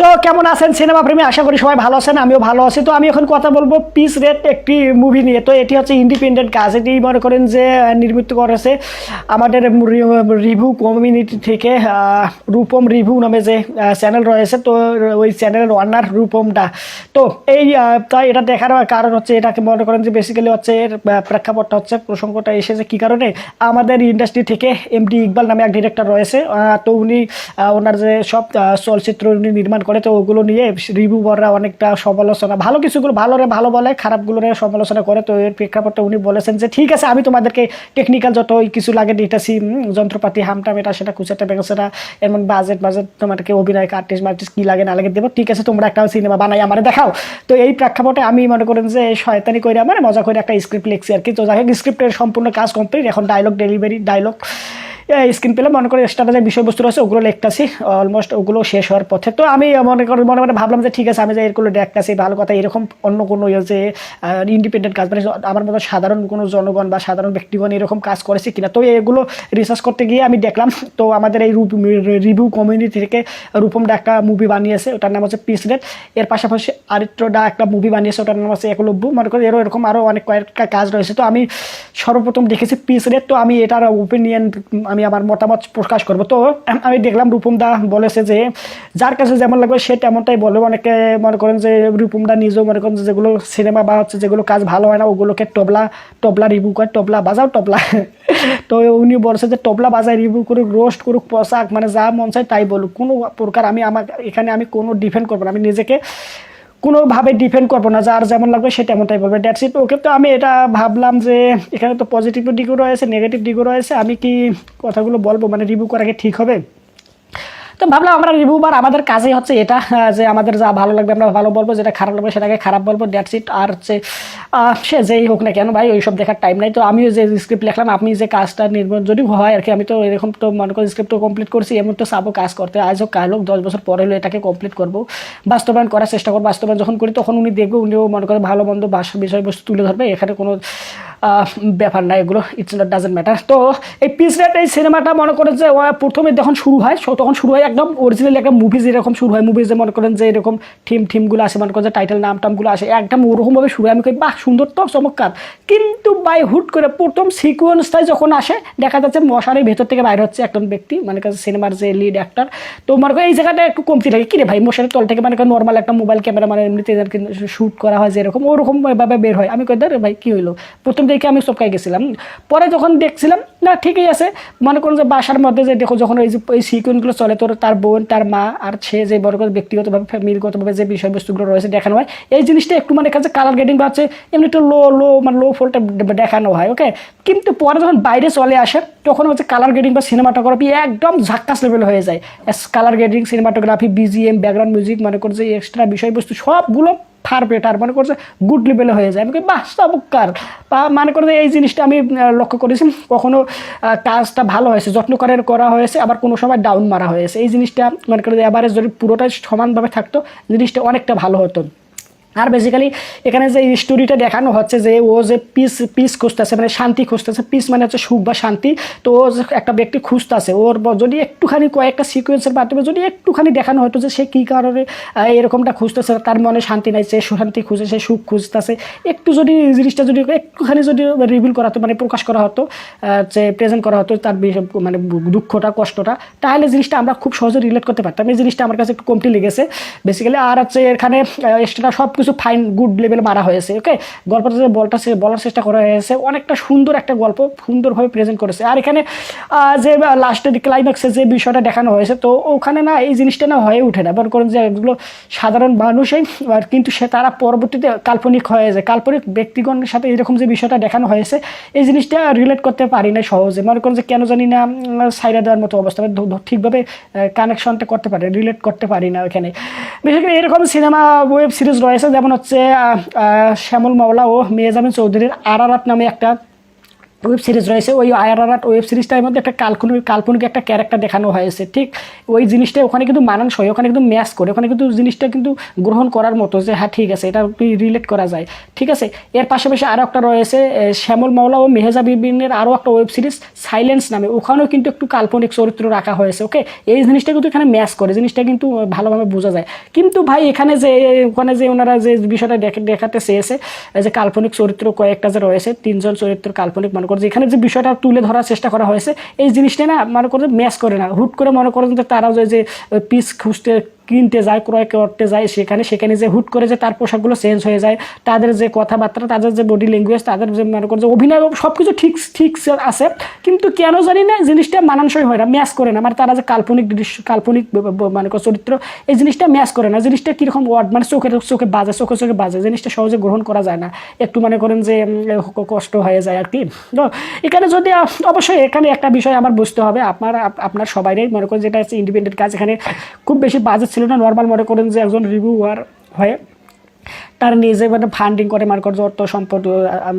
তো কেমন আছেন সিনেমা প্রেমী? আশা করি সবাই ভালো আছেন, আমিও ভালো আছি। তো আমি এখন কথা বলব পিস রেট একটি মুভি নিয়ে। তো এটি হচ্ছে ইন্ডিপেন্ডেন্ট কাজ এটি মনে করেন যে নির্মিত করেছে আমাদের রিভিউ কমিউনিটি থেকে রূপম রিভিউ নামে যে চ্যানেল রয়েছে। তো ওই চ্যানেলের ওয়ার্নার রূপমটা। তো এই তাই এটা দেখার কারণ হচ্ছে, এটাকে মনে করেন যে বেসিক্যালি হচ্ছে এর প্রেক্ষাপটটা হচ্ছে, প্রসঙ্গটা এসেছে কী কারণে? আমাদের ইন্ডাস্ট্রি থেকে এমডি ইকবাল নামে এক ডিরেক্টর রয়েছে তো উনি ওনার যে সব চলচ্চিত্র উনি নির্মাণ করে তো ওগুলো নিয়ে রিভিউয়াররা অনেকটা সমালোচনা, ভালো কিছুগুলো ভালো রে ভালো বলে খারাপগুলো সমালোচনা করে। তো এর প্রেক্ষাপটে উনি বলেছেন যে, ঠিক আছে, আমি তোমাদেরকে টেকনিক্যাল যত কিছু লাগে দিতেছি যন্ত্রপাতি, হামটাম, এটা সেটা কুচাটা বেগাছেটা এমন বাজেট বাজেট তোমাদেরকে অভিনয় আর্টিস্ট মার্টিস্ট কী লাগে, না লাগে দেবো। ঠিক আছে, তোমরা একটা সিনেমা বানাই, আমার দেখাও। তো এই প্রেক্ষাপটে আমি মনে করেন যে, শয়তানি করে আমার মজা করে একটা স্ক্রিপ্ট লিখছি আর কি। তো যাই হোক স্ক্রিপ্টের সম্পূর্ণ কাজ কমপ্লিট এখন ডায়লগ ডেলিভারি ডায়লগ স্ক্রিন পেলে মনে করি এক্সট্রা যে বিষয়বস্তু রয়েছে ওগুলো লিখতেছি অলমোস্ট ওগুলো শেষ হওয়ার পথে। তো আমি মনে করি, মনে মনে ভাবলাম যে ঠিক আছে, আমি যে এরগুলো দেখতেছি ভালো কথা, এরকম অন্য কোনো ইয়ে যে ইন্ডিপেন্ডেন্ট কাজ মানে আমার মতো সাধারণ কোনো জনগণ বা সাধারণ ব্যক্তিগণ এরকম কাজ করেছে কিনা, তো এগুলো রিসার্চ করতে গিয়ে আমি দেখলাম, তো আমাদের এই রূপ রিভিউ কমিউনিটি থেকে রূপমটা একটা মুভি বানিয়েছে, ওটার নাম হচ্ছে পিস রেট এর পাশাপাশি আরিত্রডা একটা মুভি বানিয়েছে, ওটার নাম হচ্ছে একলব্য। মনে করি এরও এরকম আরও অনেক কয়েকটা কাজ রয়েছে। তো আমি সর্বপ্রথম দেখেছি পিস রেট তো আমি এটার ওপিনিয়ন আমি আমার মতামত প্রকাশ করব। তো আমি দেখলাম রূপম দা বলেছে যে, যার কাছে যেমন লাগবে সে তেমনটাই বলবে অনেকে মনে করেন যে, রূপম দা নিজেও মনে করেন যেগুলো সিনেমা বা হচ্ছে যেগুলো কাজ ভালো হয় না, ওগুলোকে টবলা টবলা রিভিউ করে টবলা বাজাও টবলা তো উনি বলছে যে টবলা বাজায় রিভিউ করুক রোস্ট করুক, পোশাক মানে যা মন চায় তাই বলুক। কোনো প্রকার আমি আমার, এখানে আমি কোনো ডিফেন্ড করব না। আমি নিজেকে কোনোভাবে ডিপেন্ড করব না, যার যেমন লাগবে সে তেমনটাই বলবে ড্যাটস ইট ওকে তো আমি এটা ভাবলাম যে এখানে তো পজিটিভ দিকও রয়েছে নেগেটিভ দিকও রয়েছে, আমি কি কথাগুলো বলব মানে রিভিউ করা কি ঠিক হবে? তো ভাবলাম আমরা বার আমাদের কাজই হচ্ছে এটা যে আমাদের যা ভালো লাগবে আমরা ভালো বলব, যেটা খারাপ লাগবে সেটাকে খারাপ বলব দ্যাটস ইট আর হচ্ছে সে যেই হোক না কেন ভাই, ওইসব দেখার টাইম নাই। তো আমিও যে স্ক্রিপ্ট লিখলাম, আপনি যে কাজটা নির্মাণ যদি হয় আর কি, আমি তো এরকম তো মনে করি স্ক্রিপ্টও কমপ্লিট করছি এমন তো সাবও কাজ করতে। আজ হোক, কাল হোক, দশ বছর পরে হলো এটাকে কমপ্লিট করব। বাস্তবায়ন করার চেষ্টা করব। বাস্তবায়ন যখন করি, তখন উনি দেখবে, উনিও মনে করে ভালো মন্দ বিষয়বস্তু তুলে ধরবে। এখানে কোনো ব্যাপার নাই এগুলো ইটস নট ডাজেন্ট ম্যাটার তো এই পিস রেট এই সিনেমাটা মনে করেন যে প্রথমে যখন শুরু হয় তখন শুরু হয় একদম অরিজিনাল একটা মুভি যেরকম শুরু হয়। মুভি যে মনে করেন যে, এরকম থিম থিমগুলো আসে, মনে করেন যে টাইটেল নাম টামগুলো আসে, একদম ওরকমভাবে শুরু হয়। আমি কই, বাহ, সুন্দর তো, চমৎকার। কিন্তু বাই হুট করে প্রথম সিকোয়েন্সটাই যখন আসে, দেখা যাচ্ছে মশারির ভেতর থেকে বাইরে হচ্ছে একজন ব্যক্তি মানে কাছে সিনেমার যে লিড অ্যাক্টর তো মনে করেন এই জায়গাটা একটু কমতি লাগে কিরে ভাই, মশারির তল থেকে মানে নর্মাল একটা মোবাইল ক্যামেরা মানে এমনিতে শ্যুট করা হয় যেরকম ওরকম ভাবে বের হয়। আমি কই ভাই, কী হইল? প্রথম দেখে আমি চমকাই গেছিলাম। পরে যখন দেখছিলাম, না, ঠিকই আছে। মনে করুন যে বাসার মধ্যে যে দেখো যখন এই যে, এই সিকুয়েন্সগুলো চলে, তোর তার বোন, তার মা আর সে যে বড় করে ব্যক্তিগতভাবে, ফ্যামিলিগতভাবে যে বিষয়বস্তুগুলো রয়েছে দেখানো হয়, এই জিনিসটা একটু মানে কাছে কালার গ্রেডিং বা হচ্ছে এমনি একটু লো লো মানে লো ফোলটা দেখানো হয় ওকে কিন্তু পরে যখন বাইরে চলে আসে, তখন হচ্ছে কালার গ্রেডিং বা সিনেমাটোগ্রাফি একদম ঝাক্কাস লেভেল হয়ে যায়। Colour grading cinematography BGM background music মানে করছে এক্সট্রা বিষয়বস্তু সবগুলো ফার বেটার মনে করছে গুড লেভেলে হয়ে যায়। আমি বাহ, চমৎকার। বা মনে করে এই জিনিসটা আমি লক্ষ্য করেছি। কখনো কাজটা ভালো হয়েছে, যত্ন করে করা হয়েছে, আবার কোনো সময় ডাউন মারা হয়েছে। এই জিনিসটা মনে করে এবারে যদি পুরোটাই সমানভাবে থাকতো, জিনিসটা অনেকটা ভালো হতো। আর বেসিক্যালি এখানে যে স্টোরিটা দেখানো হচ্ছে যে ও যে পিস পিস খুঁজতেছে মানে শান্তি খুঁজতেছে পিস মানে হচ্ছে সুখ বা শান্তি, তো ও একটা ব্যক্তি খুঁজতেছে, ওর যদি একটুখানি কয়েকটা সিকোয়েন্সের মাধ্যমে যদি একটুখানি দেখানো হতো যে সে কী কারণে এরকমটা খুঁজতেছে, তার মনে শান্তি নাই, সে শান্তি খুঁজে, সে সুখ খুঁজতেছে, একটু যদি জিনিসটা যদি একটুখানি যদি রিভিল করা হতো মানে প্রকাশ করা হতো যে প্রেজেন্ট করা হতো তার মানে দুঃখটা, কষ্টটা, তাহলে জিনিসটা আমরা খুব সহজে রিলেট করতে পারতাম। এই জিনিসটা আমার কাছে একটু কমতি লেগেছে। বেসিক্যালি আর হচ্ছে এখানে এক্সট্রা সব কিছু ফাইন গুড লেভেল মারা হয়েছে ওকে গল্পটা যে বলটা সে বলার চেষ্টা করা হয়েছে, অনেকটা সুন্দর একটা গল্প, সুন্দরভাবে প্রেজেন্ট করেছে। আর এখানে যে লাস্টের ক্লাইম্যাক্সে যে বিষয়টা দেখানো হয়েছে, তো ওখানে না এই জিনিসটা না হয়ে ওঠে না। মনে করেন যে এগুলো সাধারণ মানুষই কিন্তু সে তারা পরবর্তীতে কাল্পনিক হয়ে যায়। কাল্পনিক ব্যক্তিগণের সাথে এরকম যে বিষয়টা দেখানো হয়েছে, এই জিনিসটা রিলেট করতে পারি না সহজে। মনে করেন যে কেন জানি না সাইরা দেওয়ার মতো অবস্থা। মানে ঠিকভাবে কানেকশনটা করতে পারে রিলেট করতে পারি না ওখানে। বিশেষ করে এরকম সিনেমা ওয়েব সিরিজ রয়েছে যেমন হচ্ছে শ্যামল মাওলা ও মেজামিন চৌধুরীর আরারাত নামে একটা ওয়েব সিরিজ রয়েছে, ওই আয়ারারাট ওয়েব সিরিজটার মধ্যে একটা কাল্পনিক কাল্পনিক একটা ক্যারেক্টার দেখানো হয়েছে, ঠিক? ওই জিনিসটা ওখানে কিন্তু মানানসই, ওখানে কিন্তু ম্যাচ করে, ওখানে কিন্তু জিনিসটা কিন্তু গ্রহণ করার মতো যে হ্যাঁ ঠিক আছে, এটা রিলেট করা যায়, ঠিক আছে? এর পাশাপাশি আরও একটা রয়েছে শ্যামল মাওলা ও মেহেজা বিবিনের আরও একটা ওয়েব সিরিজ সাইলেন্স নামে, ওখানেও কিন্তু একটু কাল্পনিক চরিত্র রাখা হয়েছে ওকে এই জিনিসটা কিন্তু এখানে ম্যাচ করে, জিনিসটা কিন্তু ভালোভাবে বোঝা যায়। কিন্তু ভাই, এখানে যে ওখানে যে ওনারা যে বিষয়টা দেখাতে চেয়েছে যে কাল্পনিক চরিত্র কয়েকটা যে রয়েছে, তিনজন চরিত্র কাল্পনিক মনে করছে এখানে যে বিষয়টা তুলে ধরার চেষ্টা করা হয়েছে, এই জিনিসটা না মনে করে ম্যাচ করে না। হুট করে মনে করেন যে তারাও যে যে পিস খুঁজতে কিনতে যায়, ক্রয় করতে যায়, সেখানে সেখানে যে হুট করে যে তার পোশাকগুলো চেঞ্জ হয়ে যায়, তাদের যে কথাবার্তা, তাদের যে বডি ল্যাঙ্গুয়েজ তাদের যে মনে করছে অভিনয় সব কিছু ঠিক ঠিক আছে। কিন্তু কেন জানি না, জিনিসটা মানানসই হয় না ম্যাচ করে না। মানে তারা যে কাল্পনিক দৃশ্য, কাল্পনিক মানে চরিত্র, এই জিনিসটা ম্যাচ করে না। জিনিসটা কীরকম ওয়ার্ড মানে চোখে চোখে বাজে, চোখে চোখে বাজে। জিনিসটা সহজে গ্রহণ করা যায় না। একটু মনে করেন যে কষ্ট হয়ে যায় আর কি। তো, এখানে যদি অবশ্যই এখানে একটা বিষয় আমার বুঝতে হবে। আপনার আপনার সবাইরাই মনে করেন যেটা হচ্ছে ইন্ডিপেন্ডেন্ট কাজ, এখানে খুব বেশি বাজেট ছিল না নর্মাল মনে করেন যে একজন রিভিউয়ার হয়ে তার নিজে মানে ফান্ডিং করে, মনে করেন যে অর্থ সম্পদ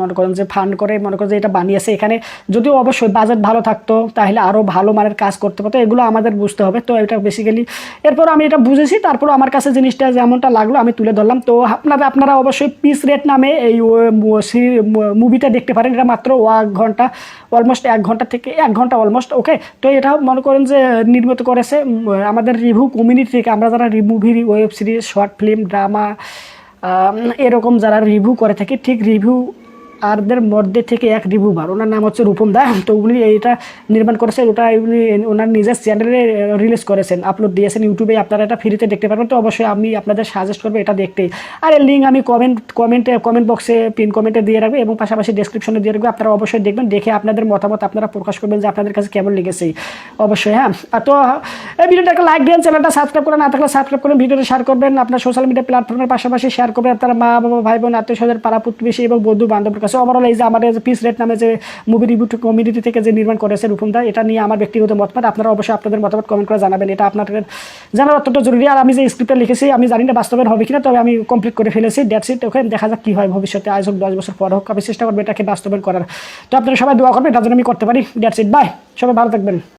মনে করেন যে ফান্ড করে, মনে করেন যে এটা বানিয়েছে এখানে। যদিও অবশ্যই বাজেট ভালো থাকতো, তাহলে আরও ভালো মানের কাজ করতে পারতো, এগুলো আমাদের বুঝতে হবে। তো এটা বেসিক্যালি এরপর আমি এটা বুঝেছি, তারপর আমার কাছে জিনিসটা যেমনটা লাগল আমি তুলে ধরলাম। তো আপনারা আপনারা অবশ্যই পিস রেট নামে এই মুভিটা দেখতে পারেন। এটা মাত্র এক ঘণ্টা অলমোস্ট এক ঘণ্টা থেকে, এক ঘণ্টা অলমোস্ট ওকে তো এটা মনে করেন যে নির্মিত করেছে আমাদের রিভিউ কমিউনিটি থেকে। আমরা যারা movie web series short film drama এরকম যারা রিভিউ করে থাকে ঠিক রিভিউ আরদের মধ্যে থেকে এক রিভিউবার ওনার নাম হচ্ছে রূপম দা। তো উনি এইটা নির্মাণ করেছেন, ওটা উনি ওনার নিজের চ্যানেলে রিলিজ করেছেন আপলোড দিয়েছেন ইউটিউবে আপনারা এটা ফ্রিতে দেখতে পারবেন। তো অবশ্যই আমি আপনাদের সাজেস্ট করব এটা দেখতেই আর এর লিঙ্ক আমি কমেন্ট কমেন্টে কমেন্ট বক্সে পিন কমেন্টে দিয়ে রাখব এবং পাশাপাশি ডেসক্রিপশনে দিয়ে রাখব। আপনারা অবশ্যই দেখবেন, দেখে আপনাদের মতামত আপনারা প্রকাশ করবেন যে আপনাদের কাছে কেমন লেগেছে। অবশ্যই হ্যাঁ। তো, এই ভিডিওটা একটা লাইক দেন চ্যানেলটা সাবস্ক্রাইব করে না থাকলে সাবস্ক্রাইব করে ভিডিওটা শেয়ার করবেন। আপনার সোশ্যাল মিডিয়া প্ল্যাটফর্মের পাশাপাশি শেয়ার করবেন। আপনার মা বাবা ভাই বোন আত্মীয় স্বজন পাড়া প্রতিবেশী এবং বন্ধু বান্ধবের কাছে ওভারঅল এই যে আমাদের পিস রেট নামে যে মুভি রিভিউ কমিউনিটি থেকে যে নির্মাণ করেছে রূপমদা এটা নিয়ে আমার ব্যক্তিগত মতামত আপনারা অবশ্যই আপনাদের মতামত কমেন্ট করে জানাবেন। এটা আপনাদের জানার অত্যন্ত জরুরি। আর আমি যে স্ক্রিপ্টটা লিখেছি, আমি জানি না বাস্তবের হবে কিনা, তবে আমি কমপ্লিট করে ফেলেছি। ডেট ইট ওখানে দেখা যাক কী হয় ভবিষ্যতে। আজ হোক, দশ বছর পর হোক, আমি চেষ্টা করব এটাকে বাস্তবায়ন করার। তো আপনারা সবাই দোয়া করবেন তার জন্য আমি করতে পারি। ডেট ইট বাই সবাই ভালো থাকবেন।